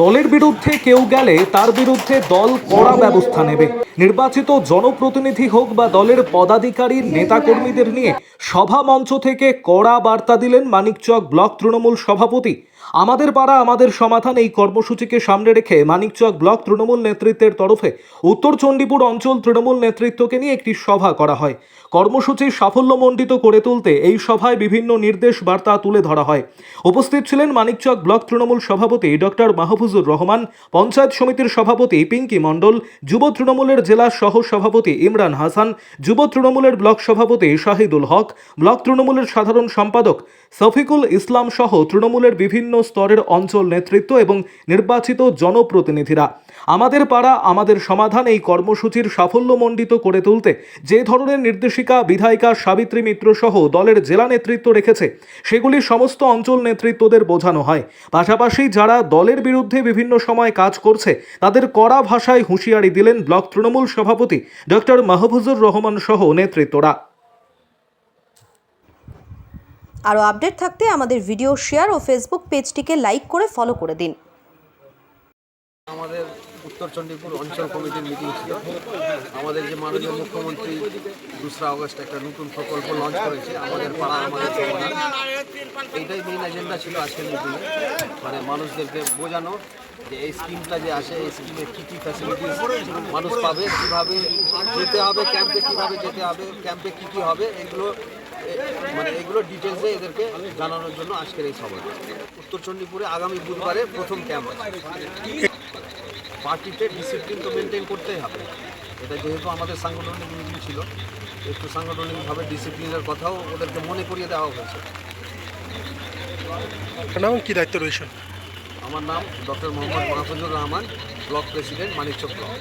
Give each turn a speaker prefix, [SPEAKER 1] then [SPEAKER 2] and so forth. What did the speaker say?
[SPEAKER 1] দলের বিরুদ্ধে কেউ গেলে তার বিরুদ্ধে দল কড়া ব্যবস্থা নেবে। নির্বাচিত জনপ্রতিনিধি হোক বা দলের পদাধিকারী, নেতাকর্মীদের নিয়ে সভা মঞ্চ থেকে কড়া বার্তা দিলেন মানিকচক ব্লক তৃণমূল সভাপতি। আমাদের পাড়া, আমাদের সমাধান এই কর্মসূচিকে সামনে রেখে মানিকচক ব্লক তৃণমূল নেতৃত্বের তরফে উত্তর চণ্ডীপুর অঞ্চল তৃণমূল নেতৃত্বকে নিয়ে একটি সভা করা হয়। কর্মসূচির সাফল্যমণ্ডিত করে তুলতে এই সভায় বিভিন্ন নির্দেশ বার্তা তুলে ধরা হয়। উপস্থিত ছিলেন মানিকচক ব্লক তৃণমূল সভাপতি ডক্টর মাহফুজুর রহমান, পঞ্চায়েত সমিতির সভাপতি পিঙ্কি মণ্ডল, যুব তৃণমূলের জেলা সহ সভাপতি ইমরান হাসান, যুব তৃণমূলের ব্লক সভাপতি শাহিদুল হক, ব্লক তৃণমূলের সাধারণ সম্পাদক সফিকুল ইসলাম সহ তৃণমূলের বিভিন্ন স্তরের অঞ্চল নেতৃত্ব এবং নির্বাচিত জনপ্রতিনিধিরা। আমাদের পাড়া আমাদের সমাধান এই কর্মসূচির সাফল্যমণ্ডিত করে তুলতে যে ধরনের নির্দেশিকা বিধায়িকা সাবিত্রী মিত্র সহ দলের জেলা নেতৃত্ব রেখেছে, সেগুলি সমস্ত অঞ্চল নেতৃত্বদের বোঝানো হয়। পাশাপাশি যারা দলের বিরুদ্ধে বিভিন্ন সময় কাজ করছে, তাদের কড়া ভাষায় হুঁশিয়ারি দিলেন ব্লক তৃণমূল সভাপতি ডক্টর মাহফুজুর রহমান সহ নেতৃত্বরা।
[SPEAKER 2] আরও আপডেট থাকতে আমাদের ভিডিও শেয়ার ও ফেসবুক পেজটিকে লাইক করে ফলো করে দিন।
[SPEAKER 3] আমাদের উত্তর চণ্ডীপুর অঞ্চল কমিটির মিটিং ছিল। আমাদের যে মাননীয় মুখ্যমন্ত্রী দোসরা আগস্ট একটা নতুন প্রকল্প লঞ্চ করেছে, আমাদের পাড়া আমাদের এইটাই মেইন এজেন্ডা ছিল আজকের মিটিংয়ে মানে মানুষদেরকে বোঝানো যে এই স্কিমটা যে আসে, এই স্কিমে কী কী ফ্যাসিলিটিস মানুষ পাবে, কীভাবে যেতে হবে ক্যাম্পে কীভাবে যেতে হবে ক্যাম্পে কী কী হবে, এগুলো মানে এগুলো ডিটেলসে এদেরকে জানানোর জন্য আজকের এই সভা। উত্তর চণ্ডীপুরে আগামী বুধবারে প্রথম ক্যাম্প আছে। পার্টিতে ডিসিপ্লিন তো মেনটেন করতেই হবে। এটা যেহেতু আমাদের সাংগঠনিক মিটিং ছিল একটু সাংগঠনিকভাবে ডিসিপ্লিনের কথাও ওদেরকে মনে করিয়ে দেওয়া হয়েছে।
[SPEAKER 4] নাম কি দায়িত্ব রয়েছে
[SPEAKER 3] আমার নাম doctor Mohammad Mahfuzur Rahman block president Manikchak block